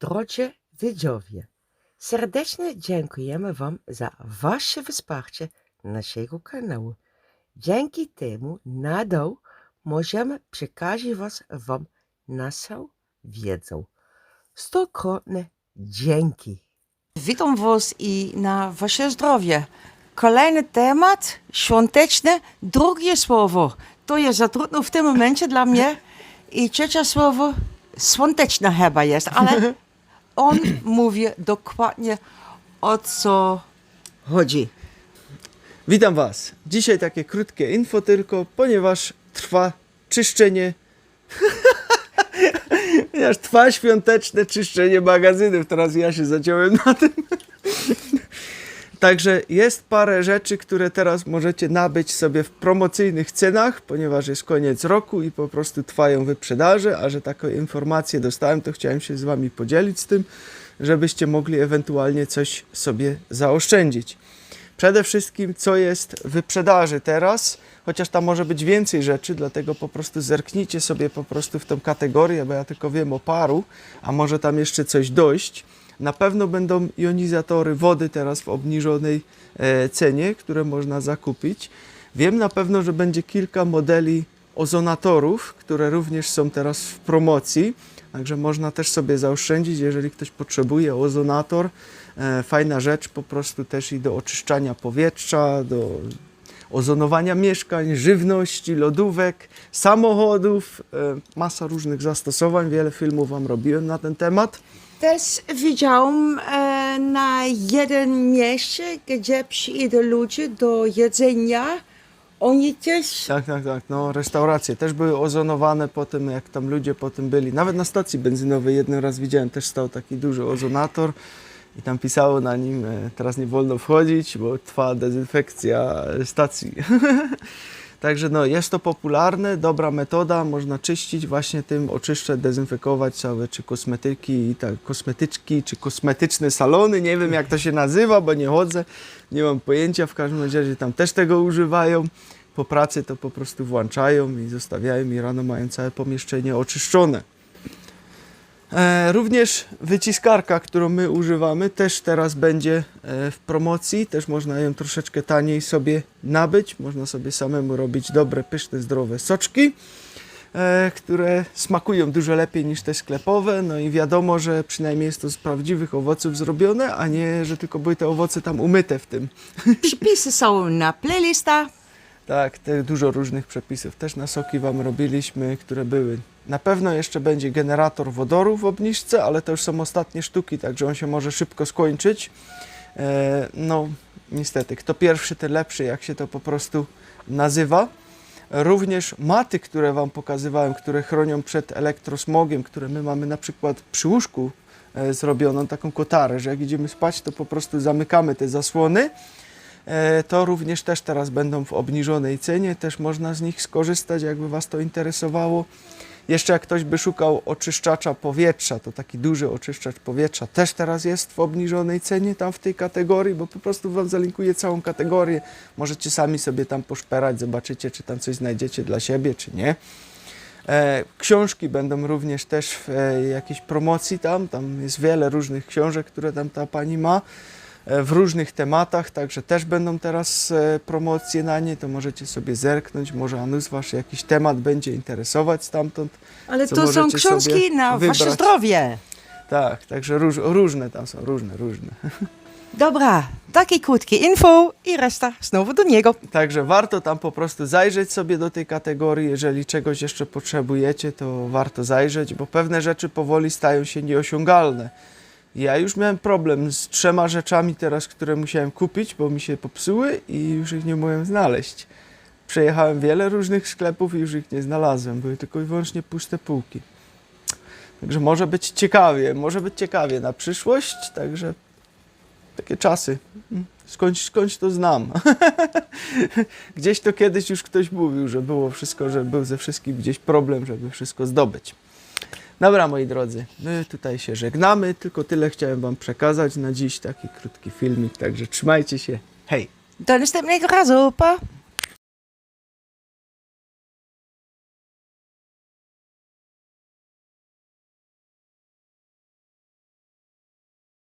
Drodzy widzowie, serdecznie dziękujemy Wam za Wasze wsparcie naszego kanału. Dzięki temu nadal możemy przekazać Wam naszą wiedzę. Stokrotne dzięki. Witam Was i na Wasze zdrowie. Kolejny temat, świąteczne, drugie słowo. To jest za trudno w tym momencie dla mnie. I trzecie słowo, świąteczne chyba jest, ale on mówi dokładnie o co chodzi. Witam Was. Dzisiaj takie krótkie info tylko, ponieważ trwa czyszczenie. ponieważ trwa świąteczne czyszczenie magazynów. Teraz ja się zaciąłem na tym. Także jest parę rzeczy, które teraz możecie nabyć sobie w promocyjnych cenach, ponieważ jest koniec roku i po prostu trwają wyprzedaże, a że taką informację dostałem, to chciałem się z Wami podzielić z tym, żebyście mogli ewentualnie coś sobie zaoszczędzić. Przede wszystkim, co jest w wyprzedaży teraz, chociaż tam może być więcej rzeczy, dlatego po prostu zerknijcie sobie po prostu w tą kategorię, bo ja tylko wiem o paru, a może tam jeszcze coś dojść. Na pewno będą jonizatory wody teraz w obniżonej e, cenie, które można zakupić. Wiem na pewno, że będzie kilka modeli ozonatorów, które również są teraz w promocji. Także można też sobie zaoszczędzić, jeżeli ktoś potrzebuje ozonator. E, fajna rzecz po prostu też i do oczyszczania powietrza, do ozonowania mieszkań, żywności, lodówek, samochodów. E, masa różnych zastosowań. Wiele filmów Wam robiłem na ten temat. Też widziałam e, na jednym mieście, gdzie przyjdą ludzie do jedzenia. Oni też Tak, tak, tak. No, restauracje też były ozonowane po tym, jak tam ludzie po tym byli. Nawet na stacji benzynowej jednym raz widziałem, też stał taki duży ozonator i tam pisało na nim, e, teraz nie wolno wchodzić, bo trwa dezynfekcja stacji. Także no, jest to popularne, dobra metoda, można czyścić właśnie tym, oczyszczać, dezynfekować całe czy kosmetyki, i tak, kosmetyczki, czy kosmetyczne salony, nie wiem jak to się nazywa, bo nie chodzę, nie mam pojęcia, w każdym razie tam też tego używają. Po pracy to po prostu włączają i zostawiają i rano mają całe pomieszczenie oczyszczone. E, również wyciskarka, którą my używamy, też teraz będzie e, w promocji. Też można ją troszeczkę taniej sobie nabyć. Można sobie samemu robić dobre, pyszne, zdrowe soczki, e, które smakują dużo lepiej niż te sklepowe. No i wiadomo, że przynajmniej jest to z prawdziwych owoców zrobione, a nie, że tylko były te owoce tam umyte w tym. przypisy są na playlista. Tak, te dużo różnych przepisów. Też na soki Wam robiliśmy, które były. Na pewno jeszcze będzie generator wodoru w obniżce, ale to już są ostatnie sztuki, także on się może szybko skończyć. E, no, niestety, kto pierwszy, ten lepszy, jak się to po prostu nazywa. Również maty, które Wam pokazywałem, które chronią przed elektrosmogiem, które my mamy na przykład przy łóżku e, zrobioną, taką kotarę, że jak idziemy spać, to po prostu zamykamy te zasłony. E, to również też teraz będą w obniżonej cenie, też można z nich skorzystać, jakby Was to interesowało. Jeszcze jak ktoś by szukał oczyszczacza powietrza, to taki duży oczyszczacz powietrza też teraz jest w obniżonej cenie tam w tej kategorii, bo po prostu Wam zalinkuję całą kategorię. Możecie sami sobie tam poszperać, zobaczycie, czy tam coś znajdziecie dla siebie, czy nie. E, książki będą również też w e, jakiejś promocji tam, tam jest wiele różnych książek, które tam ta pani ma w różnych tematach, także też będą teraz e, promocje na nie, to możecie sobie zerknąć, może Anus Wasz jakiś temat będzie interesować stamtąd. Ale to są książki na wybrać. wasze zdrowie. Tak, także róż, różne tam są, różne, różne. Dobra, takie krótkie info i reszta znowu do niego. Także warto tam po prostu zajrzeć sobie do tej kategorii, jeżeli czegoś jeszcze potrzebujecie, to warto zajrzeć, bo pewne rzeczy powoli stają się nieosiągalne. Ja już miałem problem z trzema rzeczami teraz, które musiałem kupić, bo mi się popsuły i już ich nie mogłem znaleźć. Przejechałem wiele różnych sklepów i już ich nie znalazłem, były tylko i wyłącznie puste półki. Także może być ciekawie, może być ciekawie na przyszłość, także takie czasy. Skądś, skądś to znam. gdzieś to kiedyś już ktoś mówił, że było wszystko, że był ze wszystkim gdzieś problem, żeby wszystko zdobyć. Dobra, moi drodzy, my tutaj się żegnamy. Tylko tyle chciałem Wam przekazać na dziś. Taki krótki filmik, także trzymajcie się. Hej! Do następnego razu, pa!